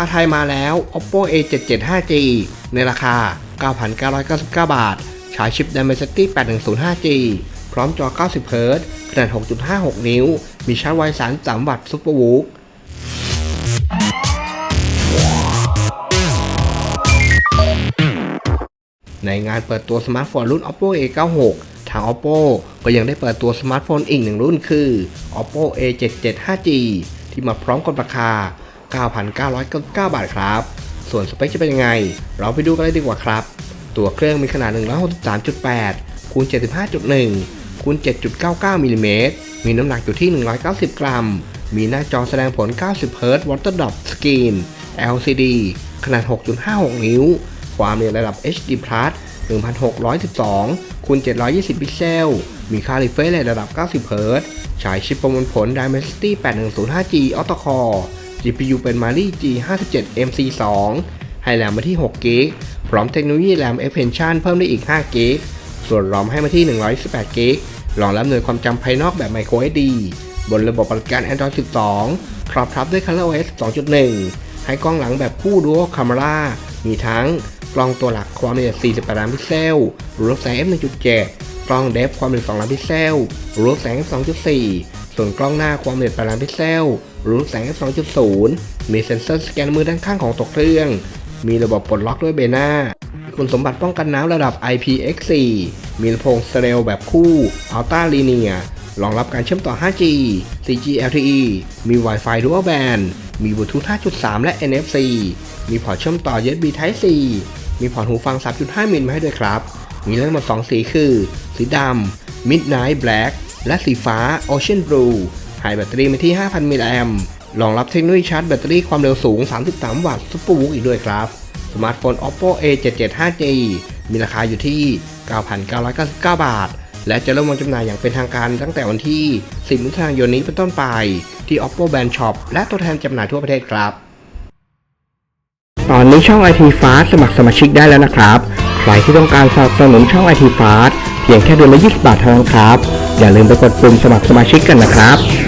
าไทยมาแล้ว oppo a 7 7 5 g ในราคา 9,999 บาท ใช้ชิป Dimensity 8105G พร้อมจอ 90 Hz ขนาด 6.56 นิ้ว มีชาร์จไว33วัตต์ Super Whoop ในงานเปิดตัวสมาร์ทโฟนรุ่น oppo a 9 6 ทาง oppo ก็ยังได้เปิดตัวสมาร์ทโฟนอีกหนึ่งรุ่นคือ oppo a 7 7 5 g ที่มาพร้อมกับราคา 9,999 บาทครับ ส่วนสเปคจะเป็นยังไง เราไปดูกันเลยดีกว่าครับ ตัวเครื่องมีขนาด 163.8คูณ75.1คูณ7.99มิลิเมตรมีน้ำหนักอยู่ที่ 190 กรัม มีหน้าจอแสดงผล 90 Hz Water Drop Screen LCD ขนาด 6.56 นิ้ว ความเร็วระดับ HD Plus 1612คูณ720 พิกเซล มีค่า refresh rate ระดับ 90 Hz ใช้ชิปประมวลผล Dimensity 8105G Octa-Core G.P.U เป็น Mali G57 MC2 ให้แรมมาที่ 6 g b พร้อมเทคโนโลยีแรม Expansion เพิ่มได้อีก 5 g b ส่วน ROM ให้มาที่ 128 g b รองรับหน่วยความจำภายนอกแบบ Micro SD บนระบบปฏิบัติการ Android 12 ครอบทับด้วย ColorOS 2.1 ให้กล้องหลังแบบคู่ Dual Camera มีทั้งกล้องตัวหลักความละเอียด 48 ล้านพิกเซล รูปแสง f 1.7 กล้องเดฟความละเอียด 2 ล้านพิกเซล รูปแสง f 2.4 ส่วนกล้องหน้าความละเอียด 8 ล้านพิกเซล รูปแสง 2.0 มีเซ็นเซอร์สแกนมือด้านข้างของตัวเครื่อง มีระบบปลดล็อกด้วยเบน่ามีคุณสมบัติป้องกันน้ำระดับ IPX4 มีลำโพงสเตอริโอแบบคู่ Ultra Linear รองรับการเชื่อมต่อ 5G 4G LTE มี Wi-Fi Dual Band มี Bluetooth 5.3 และ NFC มีพอร์ตเชื่อมต่อ USB Type C มีพอร์ตหูฟัง 3.5 มิลมาให้ด้วยครับ มีเลือกมา2สีคือ สีดำ Midnight Black และสีฟ้า Ocean Blue ให้แบตเตอรี่มาที่ 5,000 มิลลิแอมป์รองรับเทคโนโลยีชาร์จแบตเตอรี่ความเร็วสูง 33 วัตต์ Super Whoop อีกด้วยครับ สมาร์ทโฟน oppo a 7 7 5 g มีราคาอยู่ที่ 9,999 บาท และจะเริ่มวางจำหน่ายอย่างเป็นทางการตั้งแต่วันที่ 10 มิถุนายนนี้เป็นต้นไป ที่ oppo brand shop และตัวแทนจำหน่ายทั่วประเทศครับ ตอนนี้ช่อง IT Fast สมัครสมาชิกได้แล้วนะครับ ใครที่ต้องการสนับสนุนช่อง IT Fast เพียงแค่เดือนละ 20 บาทเท่านั้นครับ อย่าลืมไปกดปุ่มสมัครสมาชิกกันนะครับ